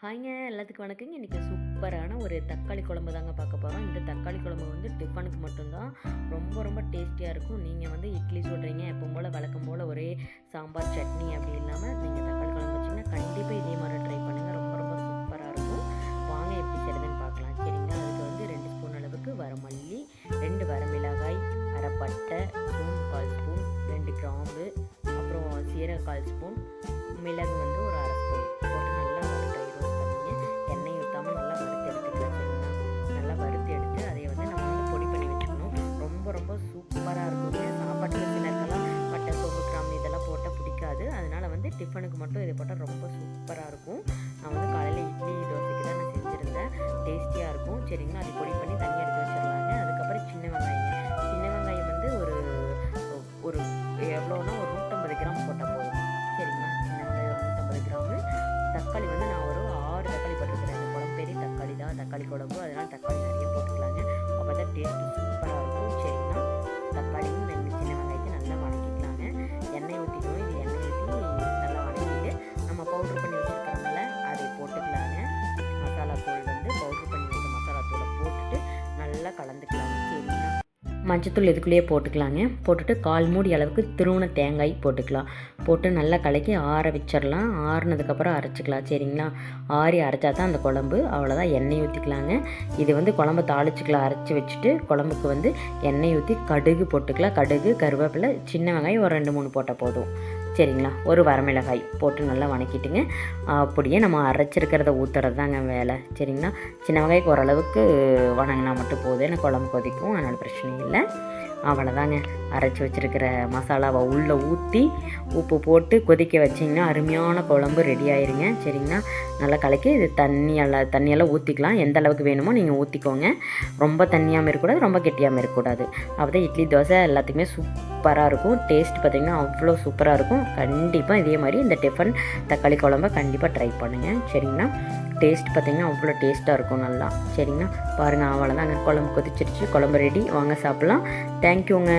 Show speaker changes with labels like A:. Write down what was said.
A: ஹாய்ங்க எல்லாத்துக்கும் வணக்கங்க. இன்றைக்கி சூப்பரான ஒரு தக்காளி குழம்பு தாங்க பார்க்க போகிறோம் இந்த தக்காளி குழம்பு வந்து டிஃபனுக்கு மட்டும்தான். ரொம்ப ரொம்ப டேஸ்டியாக இருக்கும். நீங்கள் வந்து இட்லி சொல்கிறீங்க எப்பவும் போல் வழக்கம் போல் ஒரே சாம்பார் சட்னி அப்படி இல்லாமல் நீங்கள் தக்காளி குழம்பு வச்சிங்கன்னா கண்டிப்பாக இதே மாதிரி ட்ரை பண்ணுங்கள் ரொம்ப ரொம்ப சூப்பராக இருக்கும். வாங்க எப்படி செய்கிறதுன்னு பார்க்கலாம். சரிங்களா? அதுக்கு வந்து ரெண்டு ஸ்பூன் அளவுக்கு வரமல்லி ரெண்டு வரமிளகாய் அரை பட்டை ஸ்பூன் கால் ஸ்பூன் ரெண்டு கிராம்பு அப்புறம் சீரக கால் ஸ்பூன் மிளகு வந்து ஒரு டிஃபனுக்கு மட்டும் இது போட்டால் ரொம்ப சூப்பராக இருக்கும். நான் வந்து காலையில் இட்லி தோசைக்கு தான் நான் செஞ்சுருந்தேன். டேஸ்டியாக இருக்கும். சரிங்களா? அது பொடி பண்ணி தனியாக எடுத்து வச்சிடலாங்க. அதுக்கப்புறம் சின்ன வெங்காயம். சின்ன வெங்காயம் வந்து ஒரு ஒரு எவ்வளோனா ஒரு நூற்றம்பது கிராம் போட்டால் போதும். சரிங்களா? சின்ன வெங்காயம் ஒரு நூற்றம்பது கிராமு. தக்காளி வந்து நான் ஒரு ஆறு தக்காளி போட்டிருக்கிறேன் இந்த குழம்பு பெரிய தக்காளி தான். தக்காளி குழம்பு அதனால் தக்காளி நிறைய போட்டுக்கலாங்க. அப்போ தான் டேஸ்ட்டு மஞ்சத்தூள் இதுக்குள்ளேயே போட்டுக்கலாங்க. போட்டுட்டு கால் மூடி அளவுக்கு திருவுண தேங்காய் போட்டுக்கலாம். போட்டு நல்லா கலக்கி ஆற வச்சிடலாம். ஆறுனதுக்கப்புறம் அரைச்சிக்கலாம். சரிங்களா? ஆறி அரைச்சா தான் அந்த குழம்பு. அவ்வளோதான் எண்ணெய் ஊற்றிக்கலாங்க இது வந்து குழம்பு தாளிச்சிக்கலாம். அரைச்சி வச்சுட்டு குழம்புக்கு வந்து எண்ணெய் ஊற்றி கடுகு போட்டுக்கலாம். கடுகு கருவேப்பிலை சின்ன வெங்காயம் ஒரு ரெண்டு மூணு போட்டால் போதும். சரிங்களா? ஒரு வரமிளகாய் போட்டு நல்லா வணக்கிட்டுங்க. அப்படியே நம்ம அரைச்சிருக்கிறத ஊற்றுறது தாங்க வேலை. சரிங்களா? சின்ன வகைக்கு ஓரளவுக்கு வணங்கினா மட்டும் போதும். எனக்கு குழம்பு கொதிக்கும். அதனால் பிரச்சனை இல்லை. அவ்வளோதாங்க அரைச்சி வச்சுருக்கிற மசாலாவை உள்ளே ஊற்றி உப்பு போட்டு கொதிக்க வச்சிங்கன்னா அருமையான குழம்பு ரெடி ஆயிருங்க. சரிங்களா? நல்லா கலக்கி இது தண்ணியெல்லாம் தண்ணியெல்லாம் ஊற்றிக்கலாம் எந்த அளவுக்கு வேணுமோ நீங்கள் ஊற்றிக்கோங்க ரொம்ப தண்ணியாகவும் இருக்கக்கூடாது ரொம்ப கெட்டியாகவும் இருக்கக்கூடாது. அப்போ தான் இட்லி தோசை எல்லாத்துக்குமே சூப்பராக இருக்கும். டேஸ்ட் பார்த்திங்கன்னா அவ்வளோ சூப்பராக இருக்கும். கண்டிப்பாக இதே மாதிரி இந்த டிஃபன் தக்காளி குழம்ப கண்டிப்பாக ட்ரை பண்ணுங்கள் சரிங்களா? டேஸ்ட் பார்த்திங்கன்னா அவ்வளோ டேஸ்ட்டாக இருக்கும் நல்லா. சரிங்களா? பாருங்கள் அவ்வளோதாங்க குழம்பு கொதிச்சிருச்சு. குழம்பு ரெடி வாங்க சாப்பிட்லாம். தேங்க்யூங்க